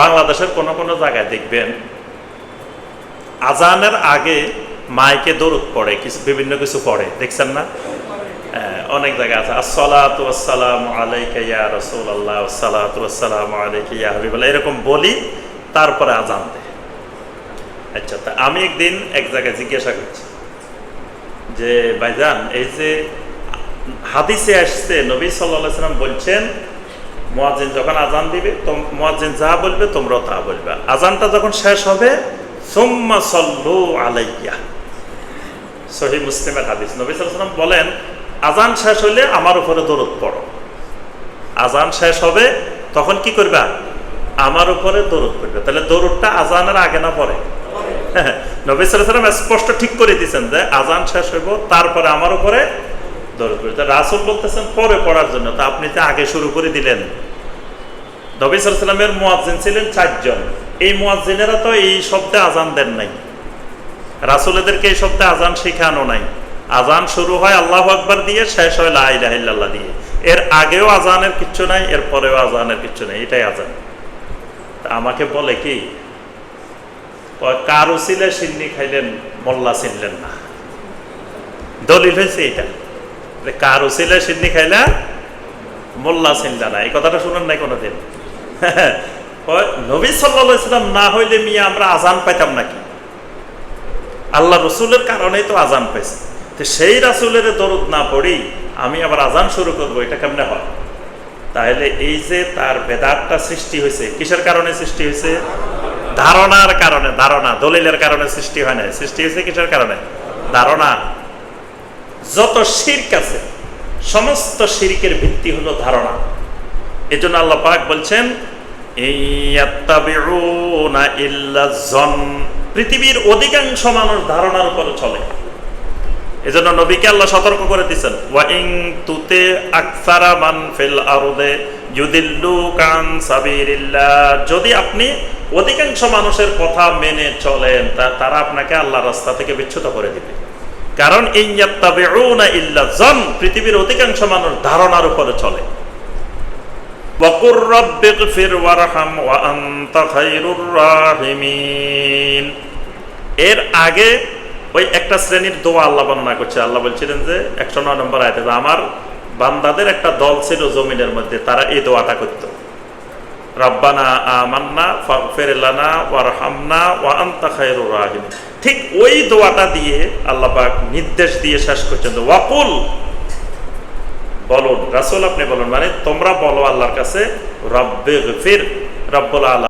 বাংলাদেশের কোনো কোনো জায়গায় দেখবেন, আজানের আগে মাইকে দরুদ পড়ে, কিছু বিভিন্ন কিছু পড়ে, দেখছেন না? অনেক জায়গায় আছে, আসসালাতু আসসালামু আলাইকা রাসূলুল্লাহ, আসসালাতু আসসালামু আলাইকা হাবিবাল্লাহ, এরকম বলি, তারপরে আজান আচ্ছা তা আমি একদিন এক জায়গায় জিজ্ঞাসা করছি যে, ভাইজান, এই যে হাদিসে আসছে, নবী সাল্লাহ সাল্লাম বলছেন মুয়াজ্জিন যখন আজান দিবে তো মুয়াজ্জিন যা বলবে তোমরাও তা বলবে। আজানটা যখন শেষ হবে সুম্মা সল্লু আলাইয়া। সহি মুসলিমের হাদিস। নবী বলেন আজান শেষ হলে আমার উপরে দরদ পড়ো। আজান শেষ হবে তখন কি করবা? আমার উপরে দরদ পড়বে। তাহলে দরদটা আজানের আগে না পরে? নবী সাল্লাল্লাহু আলাইহি ওয়াসাল্লাম স্পষ্ট ঠিক করে দিয়েছেন যে আজান শেষ হইব তারপরে আমার উপরে দরদ তা রাসূল বলতেছেন, পরে পড়ার জন্য। তা আপনি যে আগে শুরু করে দিলেন। নবী আলাইহি ছিলেন চারজন। এই মুয়াজ্জিনেরা তো এই শব্দে আজান দেন নাই। রাসুলেদেরকে এই শব্দে আজান শেখানো নাই। আজান শুরু হয় আল্লাহ আকবার দিয়ে, শেষ হয় লা ইলাহা ইল্লাল্লাহ দিয়ে। এর আগেও আজানের কিচ্ছু নাই এর পরেও আজানের কিচ্ছু নাই। এটাই আজান আমাকে বলে কি কার উসিলে সিন্নি খাইলেন, মোল্লা চিনলেন না। দলিল হয়েছে এটা কার উসিলে সিন্নি খাইলা মোল্লা চিনলা না, এই কথাটা শুনেন নাই কোনোদিন। নবী সাল্লাহ ইসলাম না হইলে মিয়া আমরা আজান পাইতাম নাকি? আল্লাহ রসুলের কারণেই তো আজান পেয়েছে তো সেই রাসুলের দরদ না পড়ি আমি আবার আজান শুরু করব, এটা কেমনে হয়? তাহলে এই যে তার বেদাতটা সৃষ্টি হয়েছে, কিসের কারণে সৃষ্টি হয়েছে? ধারণার কারণে, ধারণা, দলিলের কারণে সৃষ্টি হয় না সৃষ্টি হয়েছে কিসের কারণে? ধারণা। যত শির্ক আছে, সমস্ত শিরিকের ভিত্তি হলো ধারণা। এজন্য আল্লাহ পাক বলছেন পৃথিবীর অধিকাংশ মানুষ ধারণার উপরে চলে। এজন্য নবীকে আল্লাহ সতর্ক করে দিচ্ছেন ওয়াইং তুতে আকসারা মান ফিল আরদে ইউদিল্লু কান সাবিরিল্লাহ যদি আপনি অধিকাংশ মানুষের কথা মেনে চলেন, তা তারা আপনাকে আল্লাহ রাস্তা থেকে বিচ্যুত করে দিবে। কারণ পৃথিবীর অধিকাংশ মানুষ ধারণার উপরে চলে। এর আগে ওই একটা শ্রেণির দোয়া আল্লাহ বর্ণনা করছে। আল্লাহ বলছিলেন যে, একশো নয় নম্বর আয়তে আমার বান্দাদের একটা দল ছিল জমিনের মধ্যে, তারা এই দোয়াটা করতো। আমান্না ফেরেলানা ওয়ারহামনা, ওয়া আন্তা খায়রুর রাহিম ঠিক ওই দোয়াটা দিয়ে আল্লাহ পাক নির্দেশ দিয়ে শেষ করছেন ওয়াকুল। বলুন, রাসুল আপনি বলুন মানে তোমরা বলো আল্লাহর কাছে রব্বে ফির রব্বুল আলা